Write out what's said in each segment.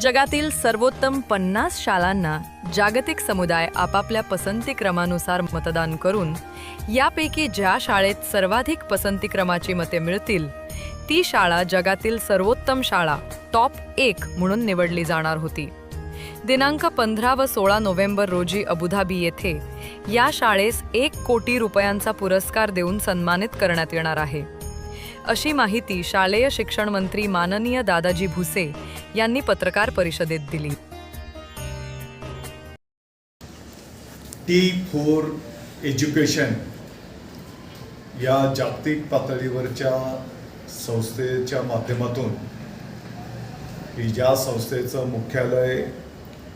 जगातील सर्वोत्तम पन्नास शाळांना जागतिक समुदाय आपापल्या पसंतीक्रमानुसार मतदान करून यापैकी ज्या शाळेत सर्वाधिक पसंतीक्रमाची मते मिळतील ती शाळा जगातील सर्वोत्तम शाळा टॉप एक म्हणून निवडली जाणार होती. दिनांक पंधरा व सोळा नोव्हेंबर रोजी अबुधाबी येथे या शाळेस एक कोटी रुपयांचा पुरस्कार देऊन सन्मानित करण्यात येणार आहे. अशी माहिती शालेय शिक्षण मंत्री माननीय दादाजी भुसे यांनी पत्रकार परिषदेत दिली. टी फोर एज्युकेशन या जागतिक पातळीवरच्या संस्थेच्या माध्यमातून की ज्या संस्थेचं मुख्यालय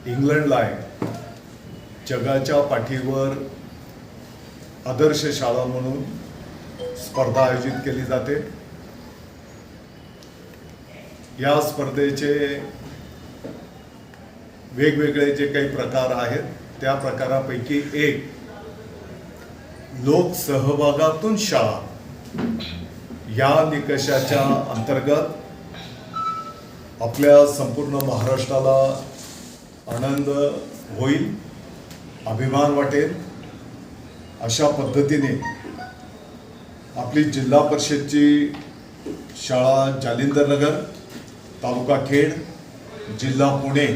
इंग्लंडला आहे जगाच्या पाठीवर आदर्श शाळा म्हणून स्पर्धा आयोजित केली जाते. या स्पर्धेचे वेगवेगळे जे काही प्रकार आहेत त्या प्रकारापैकी एक लोकसहभागातून शाळा. या निकषाच्या अंतर्गत आपल्या संपूर्ण महाराष्ट्राला आनंद होईल अभिमान वाटेल. अशा पद्धतीने आपली जिल्हा परिषदची शाळा जालिंदर नगर तालुका खेड जिल्हा पुणे.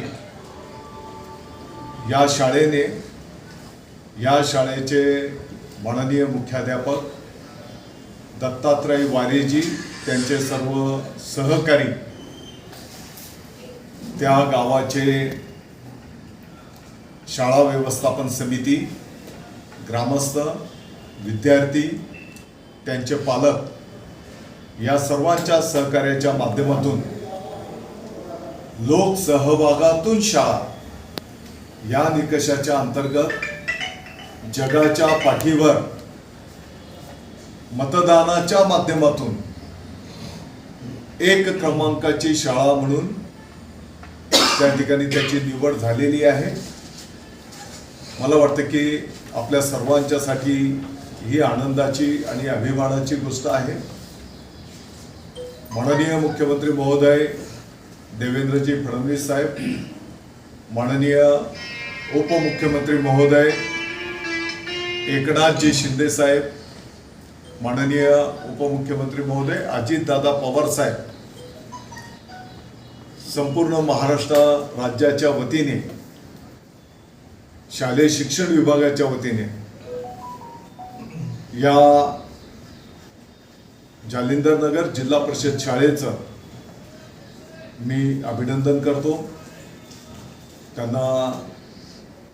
या शाळेने या शाळेचे माननीय मुख्याध्यापक दत्तात्रय वारेजी त्यांचे सर्व सहकारी त्या गावाचे शाळा व्यवस्थापन समिती ग्रामस्थ विद्यार्थी त्यांचे पालक या सर्वांच्या सहकार्याच्या माध्यमातून लोकसहभागातून शाळा. या निकषाच्या अंतर्गत जगाच्या पाठीवर मतदानाच्या माध्यमातून एक क्रमांकाची शाळा म्हणून त्या ठिकाणी त्याची निवड झालेली आहे. मला वाटतं की आपल्या सर्वांच्यासाठी ही आनंदाची आणि अभिमानाची गोष्ट आहे. माननीय मुख्यमंत्री महोदय देवेंद्रजी फडणवीस साहेब माननीय उपमुख्यमंत्री महोदय एकनाथजी शिंदे साहेब माननीय उपमुख्यमंत्री महोदय अजितदादा पवार साहेब संपूर्ण महाराष्ट्र राज्याच्या वतीने शालेय शिक्षण विभागाच्या वतीने या जालिंदर नगर जिल्हा परिषद शाळेचं मी अभिनंदन करतो. त्यांना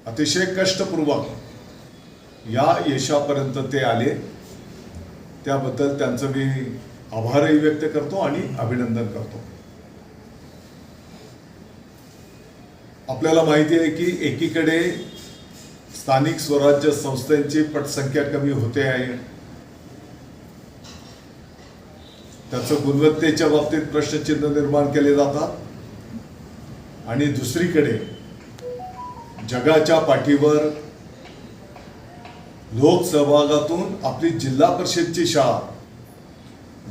अतिशय कष्टपूर्वक या यशापर्यंत ते आले. त्याबद्दल त्यांचं मी आभारही व्यक्त करतो आणि अभिनंदन करतो. आपल्याला माहिती आहे की एकीकडे स्थानिक स्वराज्य संस्थांची पटसंख्या कमी होते आहे. त्याचं गुणवत्तेच्या बाबतीत प्रश्नचिन्ह निर्माण केले जातात. आणि दुसरीकडे जगाच्या पाठीवर लोकसहभागातून आपली जिल्हा परिषदची शाळा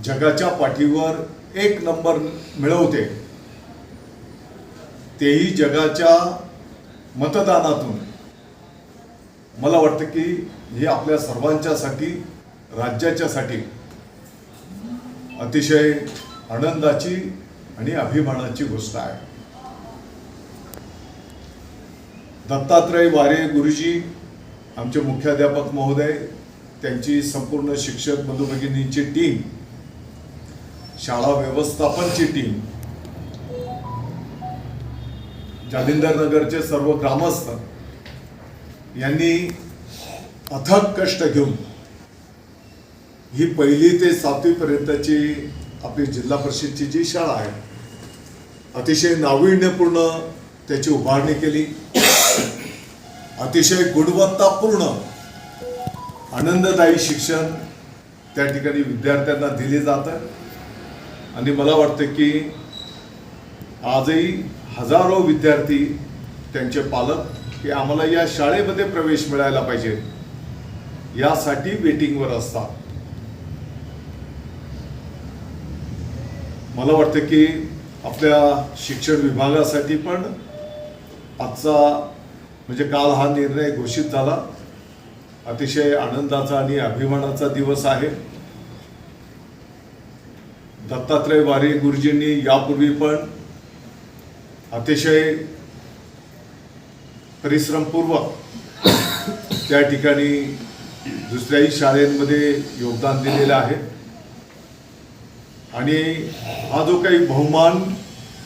जगाच्या पाठीवर एक नंबर मिळवते. तेही जगाच्या मतदानातून. मला वाटतं की ही आपल्या सर्वांच्यासाठी राज्याच्यासाठी अतिशय आनंदाची आणि अभिमानाची गोष्ट आहे. दत्तात्रय वारे गुरुजी आमचे मुख्याध्यापक महोदय त्यांची संपूर्ण शिक्षक बंधुभगिनींची टीम शाळा व्यवस्थापनची टीम जालिंदर नगरचे सर्व ग्रामस्थ यांनी अथक कष्ट घेऊन ही पहिली ते सातवीपर्यंतची आपली जिल्हा परिषदची जी शाळा आहे अतिशय नाविन्यपूर्ण त्याची उभारणी केली. अतिशय गुणवत्तापूर्ण आनंददायी शिक्षण त्या ठिकाणी विद्यार्थ्यांना दिले जातं. आणि मला वाटतं की आजही हजारो विद्यार्थी त्यांचे पालक की आम्हाला या शाळेमध्ये प्रवेश मिळायला पाहिजे. यासाठी वेटिंगवर असतात. मला वाटतं की आपल्या शिक्षण विभागासाठी पण आजचा म्हणजे काल हा निर्णय घोषित झाला. अतिशय आनंदाचा आणि अभिमानाचा दिवस आहे. दत्तात्रय वारे गुरुजींनी यापूर्वी पण अतिशय परिश्रमपूर्वक त्या ठिकाणी दुसऱ्याही शाळेमध्ये योगदान दिलेलं आहे. आणि हा जो काही बहुमान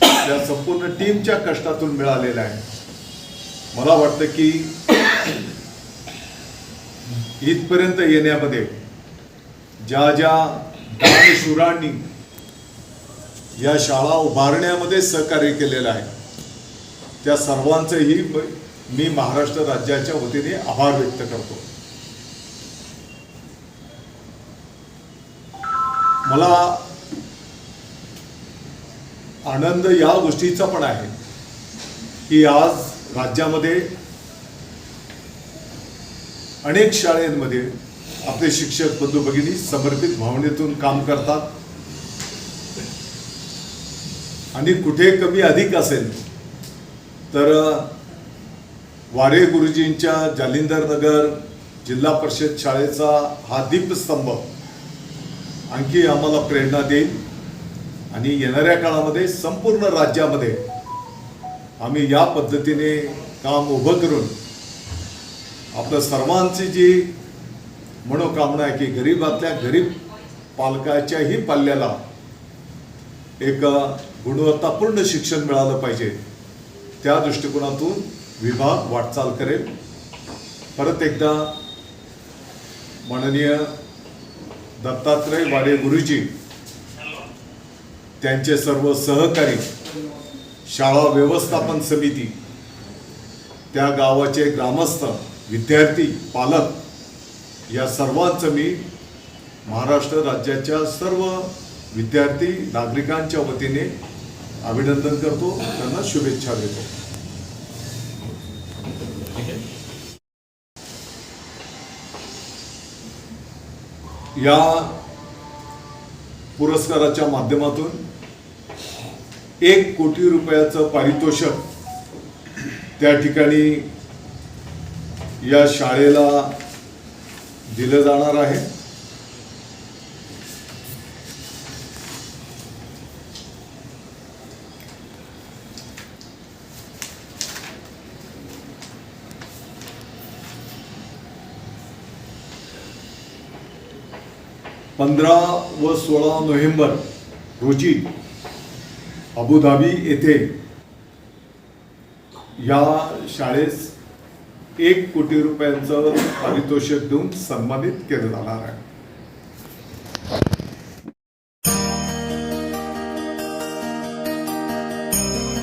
या संपूर्ण टीमच्या कष्टातून मिळालेला आहे मला वाटतं की इथपर्यंत येण्यामध्ये ज्या ज्या दानशुरांनी या शाळा उभारण्यामध्ये सहकार्य केलेलं आहे त्या सर्वांचंही मी महाराष्ट्र राज्याच्या वतीने आभार व्यक्त करतो. मला आनंद या गोष्टीचा पण आहे की आज राज्यामध्ये अनेक शाळेंमध्ये आपले शिक्षक बंधू भगिनी समर्पित भावनेतून काम करतात. आणि कुठे कमी अधिक असेल तर वारे गुरुजींच्या जालिंदर नगर जिल्हा परिषद शाळेचा हा दीपस्तंभ आणखी आम्हाला प्रेरणा देईल. आणि येणाऱ्या काळामध्ये संपूर्ण राज्यामध्ये आम्ही या पद्धतीने काम उभं करून आपल्या सर्वांची जी मनोकामना आहे की गरीबातल्या गरीब पालकाच्याही पाल्याला एक गुणवत्तापूर्ण शिक्षण मिळालं पाहिजे. त्या दृष्टिकोनातून विभाग वाटचाल करेल. परत एकदा माननीय दत्तात्रय वाडे गुरुजी त्यांचे सर्व सहकारी शाळा व्यवस्थापन समिती त्या गावाचे ग्रामस्थ विद्यार्थी पालक या सर्वांचं मी महाराष्ट्र राज्याच्या सर्व विद्यार्थी नागरिकांच्या वतीने अभिनंदन करतो. त्यांना शुभेच्छा देतो. या पुरस्काराच्या माध्यमातून एक कोटी रुपयाचं पारितोषिक त्या ठिकाणी या शाळेला दिलं जाणार आहे. पंधरा व सोळा नोव्हेंबर रोजी अबुधाबी येथे या शाळेस एक कोटी रुपयांचं पारितोषिक देऊन सन्मानित केलं जाणार आहे.